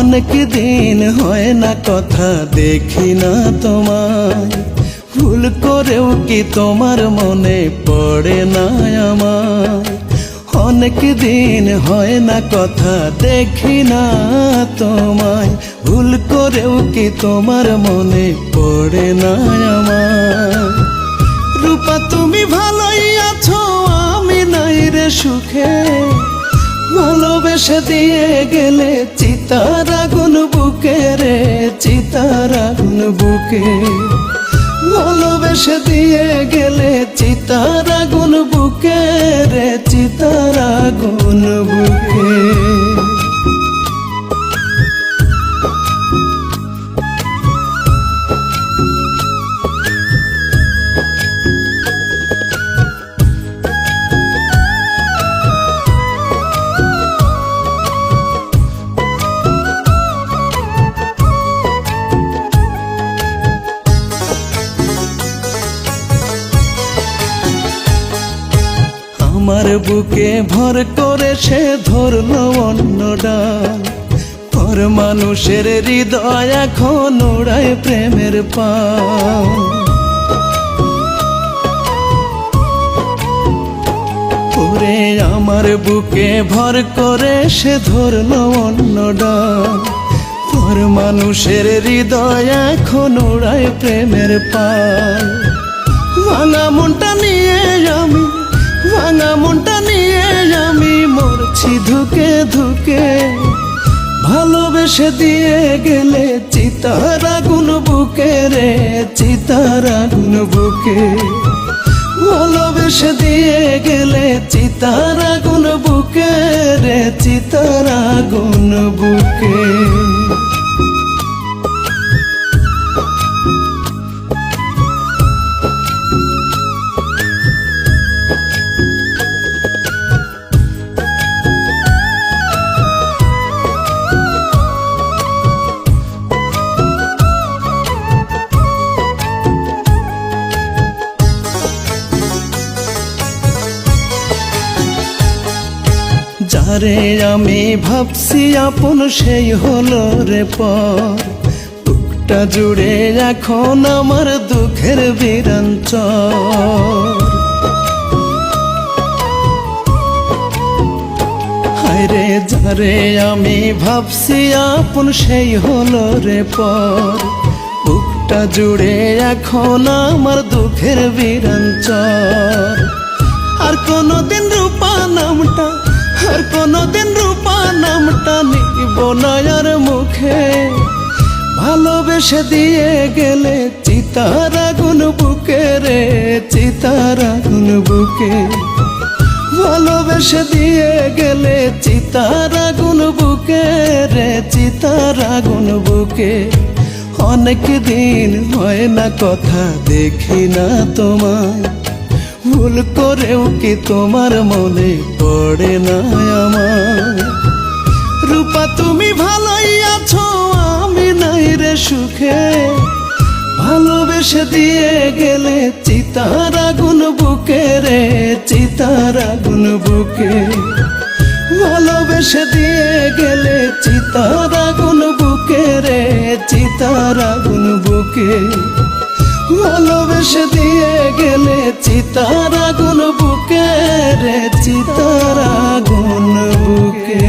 অনেক দিন হয় না কথা দেখি না তোমায়। ভুল করেও কি তোমার মনে পড়ে না আমার অনেক দিন হয় না কথা দেখি না তোমায়। ভুল করেও কি তোমার মনে পড়ে না আমার রূপা, তুমি ভালোই আছো, আমি নাই রে সুখে। ভালোবেসে দিয়ে গেলে চিতার আগুন বুকে রে চিতার আগুন বুকে। ভালোবেসে দিয়ে গেলে চিতার আগুন বুকে আমার বুকে ভর করে সে ধরলো অন্য ডাল পর মানুষের হৃদয় এখন ওড়ায় প্রেমের পা আমার বুকে ভর করে সে ধরলো অন্য ডাল পর মানুষের হৃদয় এখন ওড়ায় প্রেমের ভাঙা মনটা নিয়ে আমি মরছি ধুকে ধুকে, ভালোবেসে দিয়ে গেলে চিতারা আগুন বুকে রে, চিতারা আগুন বুকে। ভালোবেসে দিয়ে গেলে চিতারা আগুন বুকে রে, চিতারা আগুন বুকে। যারে আমি ভাবছি আপন সেই হলো রে পর বুকটা জুড়ে এখন আমার দুঃখের বিরাঞ্চর হায়রে যারে, আমি ভাবছি আপন সেই হলো রে পর বুকটা জুড়ে এখন আমার দুঃখের বিরাঞ্চর আর কোনোদিন আর কোনোদিন রূপা নামটা নিব না আর মুখে। ভালোবেসে দিয়ে গেলে চিতার আগুন বুকে রে, চিতার আগুন বুকে। ভালোবেসে দিয়ে গেলে চিতার আগুন বুকে রে, চিতার আগুন বুকে। অনেক দিন হয় না কথা দেখি না তোমায়। ভুল করেও কি তোমার মনে পড়ে না আমার? রূপা, তুমি ভালোই আছো, আমি নাই রে সুখে। ভালোবেসে দিয়ে গেলে চিতার আগুন বুকে রে, চিতার আগুন বুকে। ভালোবেসে দিয়ে গেলে চিতার আগুন বুকে রে, চিতার আগুন বুকে। চিতার আগুন বুকে রে চিতার আগুন বুকে।